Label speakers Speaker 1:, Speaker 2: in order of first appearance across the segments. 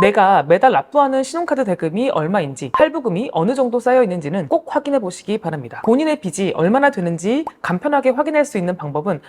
Speaker 1: 내가 매달 납부하는 신용카드 대금이 얼마인지, 할부금이 어느 정도 쌓여 있는지는 꼭 확인해 보시기 바랍니다. 본인의 빚이 얼마나 되는지 간편하게 확인할 수 있는 방법은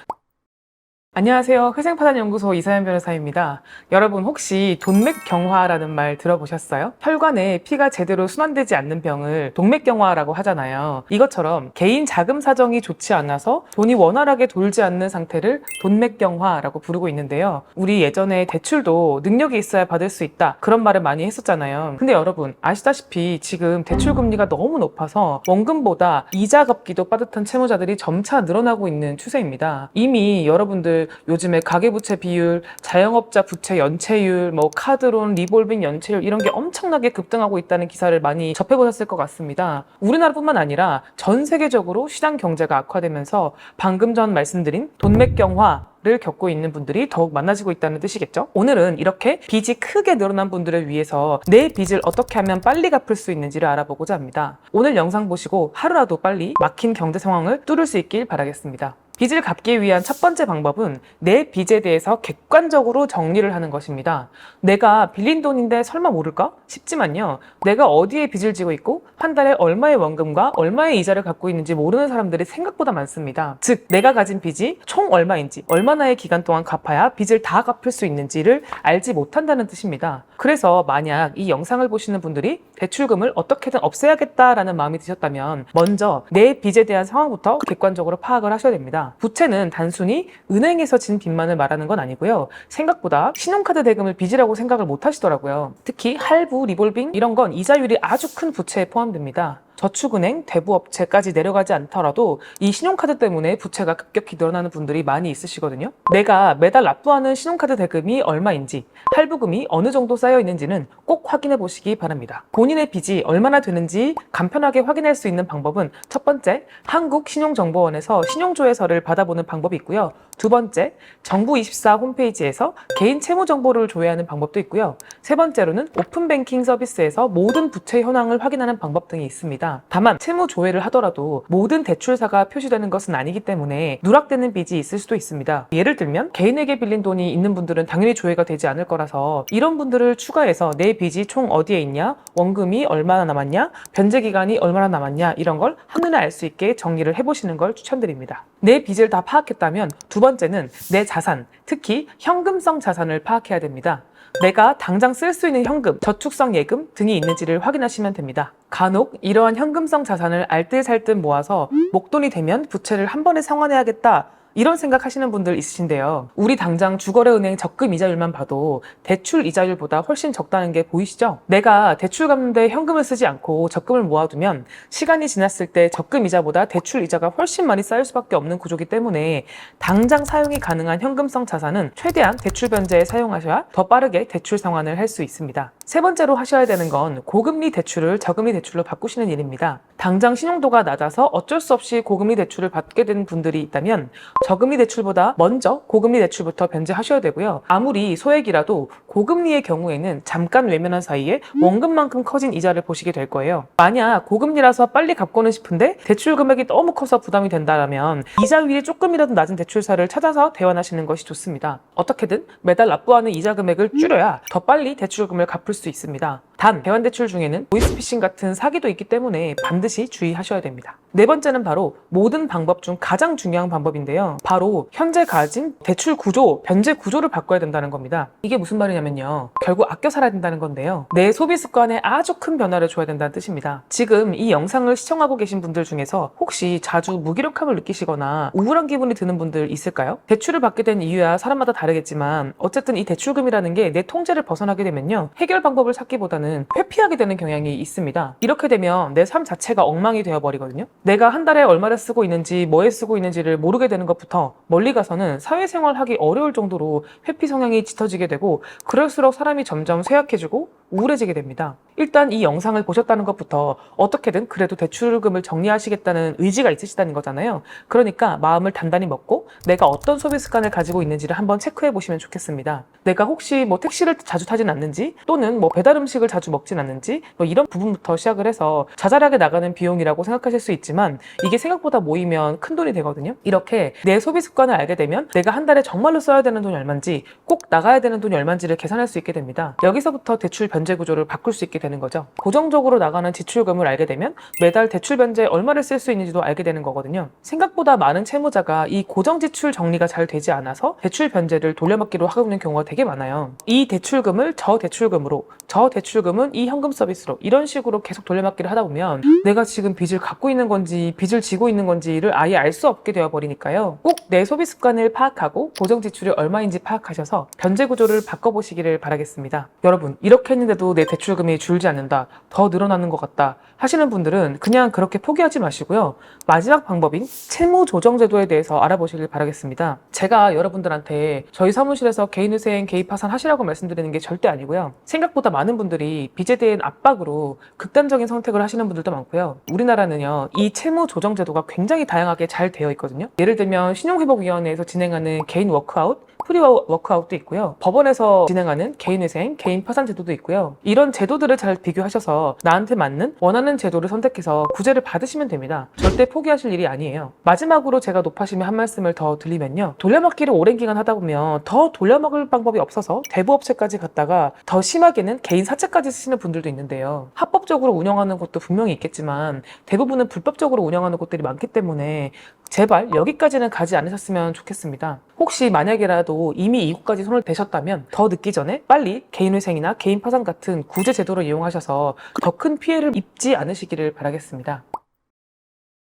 Speaker 1: 안녕하세요. 회생파산연구소 이사연 변호사입니다. 여러분 혹시 동맥경화라는 말 들어보셨어요? 혈관에 피가 제대로 순환되지 않는 병을 동맥경화라고 하잖아요. 이것처럼 개인 자금 사정이 좋지 않아서 돈이 원활하게 돌지 않는 상태를 동맥경화라고 부르고 있는데요. 우리 예전에 대출도 능력이 있어야 받을 수 있다 그런 말을 많이 했었잖아요. 근데 여러분 아시다시피 지금 대출 금리가 너무 높아서 원금보다 이자 갚기도 빠듯한 채무자들이 점차 늘어나고 있는 추세입니다. 이미 여러분들 요즘에 가계부채 비율, 자영업자 부채 연체율, 뭐 카드론, 리볼빙 연체율 이런 게 엄청나게 급등하고 있다는 기사를 많이 접해보셨을 것 같습니다. 우리나라뿐만 아니라 전 세계적으로 시장 경제가 악화되면서 방금 전 말씀드린 돈맥경화 를 겪고 있는 분들이 더욱 많아지고 있다는 뜻이겠죠? 오늘은 이렇게 빚이 크게 늘어난 분들을 위해서 내 빚을 어떻게 하면 빨리 갚을 수 있는지를 알아보고자 합니다. 오늘 영상 보시고 하루라도 빨리 막힌 경제 상황을 뚫을 수 있길 바라겠습니다. 빚을 갚기 위한 첫 번째 방법은 내 빚에 대해서 객관적으로 정리를 하는 것입니다. 내가 빌린 돈인데 설마 모를까? 싶지만요. 내가 어디에 빚을 지고 있고 한 달에 얼마의 원금과 얼마의 이자를 갖고 있는지 모르는 사람들이 생각보다 많습니다. 즉, 내가 가진 빚이 총 얼마인지, 얼마나의 기간 동안 갚아야 빚을 다 갚을 수 있는지를 알지 못한다는 뜻입니다. 그래서 만약 이 영상을 보시는 분들이 대출금을 어떻게든 없애야겠다라는 마음이 드셨다면 먼저 내 빚에 대한 상황부터 객관적으로 파악을 하셔야 됩니다. 부채는 단순히 은행에서 진 빚만을 말하는 건 아니고요. 생각보다 신용카드 대금을 빚이라고 생각을 못 하시더라고요. 특히 할부, 리볼빙 이런 건 이자율이 아주 큰 부채에 포함됩니다. 저축은행, 대부업체까지 내려가지 않더라도 이 신용카드 때문에 부채가 급격히 늘어나는 분들이 많이 있으시거든요. 내가 매달 납부하는 신용카드 대금이 얼마인지, 할부금이 어느 정도 쌓여 있는지는 꼭 확인해 보시기 바랍니다. 본인의 빚이 얼마나 되는지 간편하게 확인할 수 있는 방법은 첫 번째, 한국신용정보원에서 신용조회서를 받아보는 방법이 있고요. 두 번째, 정부24 홈페이지에서 개인 채무 정보를 조회하는 방법도 있고요. 세 번째로는 오픈뱅킹 서비스에서 모든 부채 현황을 확인하는 방법 등이 있습니다. 다만 채무 조회를 하더라도 모든 대출사가 표시되는 것은 아니기 때문에 누락되는 빚이 있을 수도 있습니다. 예를 들면 개인에게 빌린 돈이 있는 분들은 당연히 조회가 되지 않을 거라서 이런 분들을 추가해서 내 빚이 총 어디에 있냐, 원금이 얼마나 남았냐, 변제 기간이 얼마나 남았냐 이런 걸 한눈에 알 수 있게 정리를 해보시는 걸 추천드립니다. 내 빚을 다 파악했다면 두 번째는 내 자산, 특히 현금성 자산을 파악해야 됩니다. 내가 당장 쓸 수 있는 현금, 저축성 예금 등이 있는지를 확인하시면 됩니다. 간혹 이러한 현금성 자산을 알뜰살뜰 모아서 목돈이 되면 부채를 한 번에 상환해야겠다. 이런 생각 하시는 분들 있으신데요. 우리 당장 주거래은행 적금 이자율만 봐도 대출 이자율보다 훨씬 적다는 게 보이시죠? 내가 대출 갚는데 현금을 쓰지 않고 적금을 모아두면 시간이 지났을 때 적금 이자보다 대출 이자가 훨씬 많이 쌓일 수밖에 없는 구조기 때문에 당장 사용이 가능한 현금성 자산은 최대한 대출 변제에 사용하셔야 더 빠르게 대출 상환을 할 수 있습니다. 세 번째로 하셔야 되는 건 고금리 대출을 저금리 대출로 바꾸시는 일입니다. 당장 신용도가 낮아서 어쩔 수 없이 고금리 대출을 받게 된 분들이 있다면 저금리 대출보다 먼저 고금리 대출부터 변제하셔야 되고요. 아무리 소액이라도 고금리의 경우에는 잠깐 외면한 사이에 원금만큼 커진 이자를 보시게 될 거예요. 만약 고금리라서 빨리 갚고는 싶은데 대출 금액이 너무 커서 부담이 된다면 이자율이 조금이라도 낮은 대출사를 찾아서 대환하시는 것이 좋습니다. 어떻게든 매달 납부하는 이자 금액을 줄여야 더 빨리 대출금을 갚을 수 있습니다. 단 대환 대출 중에는 보이스피싱 같은 사기도 있기 때문에 반드시 주의하셔야 됩니다. 네 번째는 바로 모든 방법 중 가장 중요한 방법인데요. 바로 현재 가진 대출 구조, 변제 구조를 바꿔야 된다는 겁니다. 이게 무슨 말이냐면요. 결국 아껴 살아야 된다는 건데요. 내 소비 습관에 아주 큰 변화를 줘야 된다는 뜻입니다. 지금 이 영상을 시청하고 계신 분들 중에서 혹시 자주 무기력함을 느끼시거나 우울한 기분이 드는 분들 있을까요? 대출을 받게 된 이유야 사람마다 다르겠지만 어쨌든 이 대출금이라는 게 내 통제를 벗어나게 되면요. 해결 방법을 찾기보다는 회피하게 되는 경향이 있습니다. 이렇게 되면 내 삶 자체가 엉망이 되어버리거든요. 내가 한 달에 얼마를 쓰고 있는지 뭐에 쓰고 있는지를 모르게 되는 것부터 멀리 가서는 사회생활하기 어려울 정도로 회피 성향이 짙어지게 되고 그럴수록 사람이 점점 쇠약해지고 우울해지게 됩니다. 일단 이 영상을 보셨다는 것부터 어떻게든 그래도 대출금을 정리하시겠다는 의지가 있으시다는 거잖아요. 그러니까 마음을 단단히 먹고 내가 어떤 소비 습관을 가지고 있는지를 한번 체크해 보시면 좋겠습니다. 내가 혹시 뭐 택시를 자주 타진 않는지 또는 뭐 배달 음식을 자주 먹진 않는지 뭐 이런 부분부터 시작을 해서 자잘하게 나가는 비용이라고 생각하실 수 있지만 이게 생각보다 모이면 큰 돈이 되거든요. 이렇게 내 소비 습관을 알게 되면 내가 한 달에 정말로 써야 되는 돈이 얼마인지 꼭 나가야 되는 돈이 얼마인지를 계산할 수 있게 됩니다. 여기서부터 대출 변제 구조를 바꿀 수 있게 되는 거죠. 고정적으로 나가는 지출금을 알게 되면 매달 대출 변제에 얼마를 쓸 수 있는지도 알게 되는 거거든요. 생각보다 많은 채무자가 이 고정 지출 정리가 잘 되지 않아서 대출 변제를 돌려막기로 하고 있는 경우가 되게 많아요. 이 대출금을 저 대출금으로, 저 대출금은 이 현금 서비스로 이런 식으로 계속 돌려막기를 하다 보면 내가 지금 빚을 갖고 있는 건지 빚을 지고 있는 건지를 아예 알 수 없게 되어 버리니까요. 꼭 내 소비 습관을 파악하고 고정 지출이 얼마인지 파악하셔서 변제 구조를 바꿔보시기를 바라겠습니다. 여러분 이렇게 했는데 도 내 대출금이 줄지 않는다, 더 늘어나는 것 같다 하시는 분들은 그냥 그렇게 포기하지 마시고요. 마지막 방법인 채무 조정 제도에 대해서 알아보시길 바라겠습니다. 제가 여러분들한테 저희 사무실에서 개인회생 개입 파산 하시라고 말씀드리는 게 절대 아니고요. 생각보다 많은 분들이 빚에 대한 압박으로 극단적인 선택을 하시는 분들도 많고요. 우리나라는요, 이 채무 조정 제도가 굉장히 다양하게 잘 되어 있거든요. 예를 들면 신용회복위원회에서 진행하는 개인 워크아웃, 프리 워크아웃도 있고요. 법원에서 진행하는 개인회생, 개인 파산 제도도 있고요. 이런 제도들을 잘 비교하셔서 나한테 맞는 원하는 제도를 선택해서 구제를 받으시면 됩니다. 절대 포기하실 일이 아니에요. 마지막으로 제가 높아심에 한 말씀을 더 드리면요. 돌려막기를 오랜 기간 하다 보면 더 돌려막을 방법이 없어서 대부업체까지 갔다가 더 심하게는 개인 사채까지 쓰시는 분들도 있는데요. 합법적으로 운영하는 곳도 분명히 있겠지만 대부분은 불법적으로 운영하는 곳들이 많기 때문에 제발 여기까지는 가지 않으셨으면 좋겠습니다. 혹시 만약에라도 이미 이곳까지 손을 대셨다면 더 늦기 전에 빨리 개인회생이나 개인 파산 같은 구제 제도를 이용하셔서 더 큰 피해를 입지 않으시기를 바라겠습니다.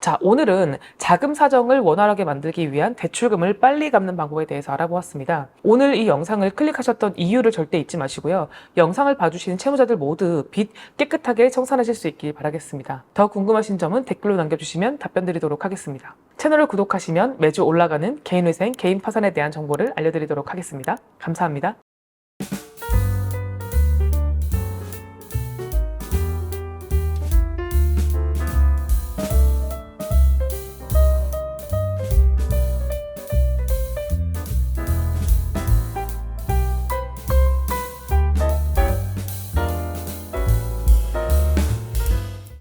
Speaker 1: 자, 오늘은 자금 사정을 원활하게 만들기 위한 대출금을 빨리 갚는 방법에 대해서 알아보았습니다. 오늘 이 영상을 클릭하셨던 이유를 절대 잊지 마시고요. 영상을 봐주시는 채무자들 모두 빚 깨끗하게 청산하실 수 있길 바라겠습니다. 더 궁금하신 점은 댓글로 남겨주시면 답변 드리도록 하겠습니다. 채널을 구독하시면 매주 올라가는 개인회생, 개인 파산에 대한 정보를 알려드리도록 하겠습니다. 감사합니다.